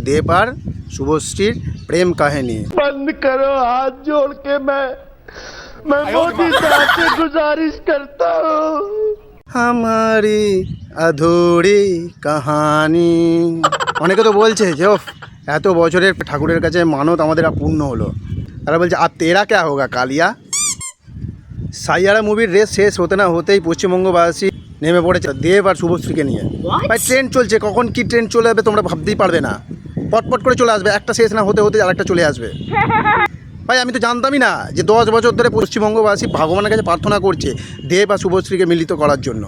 দেব আর শুভশ্রীর প্রেম কাহিনী बंद करो हाथ जोड़ के मैं मैं मोदी साहब से गुजारिश करता हूँ हमारी अधूरी কাহানি অনেকে তো বলছে যে ওফ এত বছরের ঠাকুরের কাছে মানত আমাদের আর পূর্ণ হলো তারা বলছে আর তেরা কে হোগা কালিয়া সাইয়ারা মুভির রেস শেষ হতে না হতেই পশ্চিমবঙ্গবাসী নেমে পড়েছে দেব আর শুভশ্রীকে নিয়ে ভাই ট্রেন চলছে কখন কি ট্রেন চলে যাবে তোমরা ভাবতেই পারবে না পটপট করে চলে আসবে একটা শেষ না হতে হতে আরেকটা চলে আসবে। ভাই আমি তো জানতামই না যে দশ বছর ধরে পশ্চিমবঙ্গবাসী ভগবানের কাছে প্রার্থনা করছে দেব আর শুভশ্রীকে মিলিত করার জন্য।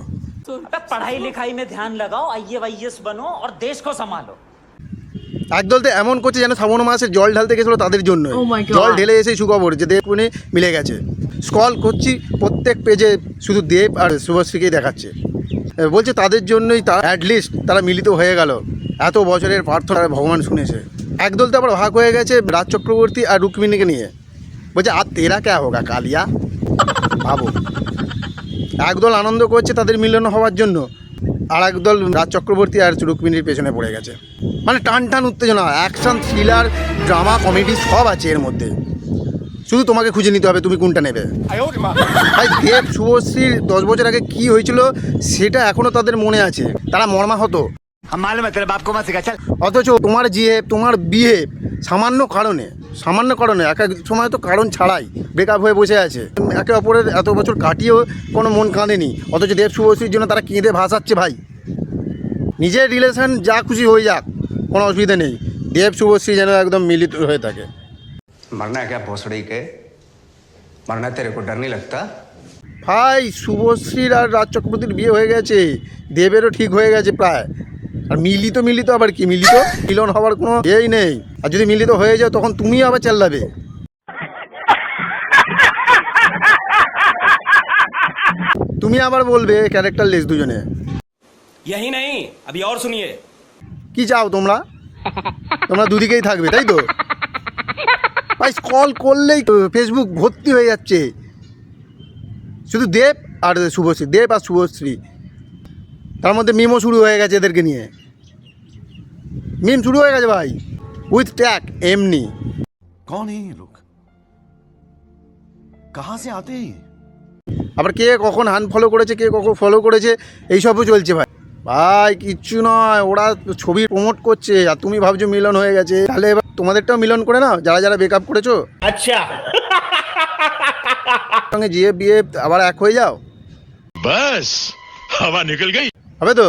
একদল তো এমন করছে যেন শ্রাবণ মাসে জল ঢালতে গেছিল তাদের জন্য oh জল ঢেলে এসে সুখবর যে দেব কোণে মিলে গেছে। স্কল করছি প্রত্যেক পেজে শুধু দেব আর শুভশ্রীকেই দেখাচ্ছে। বলছে তাদের জন্যই তা অ্যাটলিস্ট তারা মিলিত হয়ে গেল। এত বছরের প্রার্থনা ভগবান শুনেছে। একদল তো আবার ভাগ হয়ে গেছে রাজ চক্রবর্তী আর রুক্মিণীকে নিয়ে। বলছে আর তেরা কে হোগা কালিয়া? ভাবো। একদল আনন্দ করছে তাদের মিলন হওয়ার জন্য আর একদল রাজ চক্রবর্তী আর রুক্মিণীর পেছনে পড়ে গেছে। মানে টান টান উত্তেজনা অ্যাকশন থ্রিলার ড্রামা কমেডি সব আছে এর মধ্যে। শুধু তোমাকে খুঁজে নিতে হবে তুমি কোনটা নেবে? ভাই দেব শুভশ্রীর দশ বছর আগে কি হয়েছিল সেটা এখনও তাদের মনে আছে। তারা মর্মাহত। অথচ তোমার যে তোমার বিয়ে সামান্য কারণে সামান্য কারণে এক এক সময় তো কারণ ছাড়াই বেকআপ হয়ে বসে আছে। একে অপরের এত বছর কাটিয়েও কোনো মন কাঁদেনি। অথচ দেব শুভশ্রীর জন্য তারা কেঁদে ভাসাচ্ছে ভাই। নিজের রিলেশন যা খুশি হয়ে যাক কোনো অসুবিধা নেই। দেব শুভশ্রী যেন একদম মিলিত হয়ে থাকে। ভাই শুভশ্রীর আর রাজ চক্রবর্তীর বিয়ে হয়ে গেছে। দেবেরও ঠিক হয়ে গেছে প্রায়। আর মিলিত মিলিত আবার কি মিলিত মিলন হওয়ার কোনো ইয়েই নেই আর যদি মিলিত হয়ে যাও তখন তুমি আবার চেল্লাবে তুমি আবার বলবে ক্যারেক্টার লেস দুজনে यही नहीं अभी और सुनिए কি চাও তোমরা তোমরা দুদিকেই থাকবে তাই তো ভাই কল করলেই তো ফেসবুক ভর্তি হয়ে যাচ্ছে শুধু দেব আর শুভশ্রী দেব আর শুভশ্রী তার মধ্যে মিমও শুরু হয়ে গেছে এদেরকে নিয়ে। মিম শুরু হয়ে গেছে ভাই। উইথ ট্যাক এমনি। কন লোক কাহা সে আতে আবার কে কখন হান ফলো করেছে কে কখন ফলো করেছে এইসবও চলছে ভাই। ভাই কিচ্ছু নয় ওরা ছবি প্রমোট করছে আর তুমি ভাবছ মিলন হয়ে গেছে। তাহলে এবার তোমাদেরটাও মিলন করে নাও যারা যারা বেকআপ করেছ। আচ্ছা। সঙ্গে জিয়ে বিয়ে আবার এক হয়ে যাও। বাস হাওয়া নিকল গই। হবে তো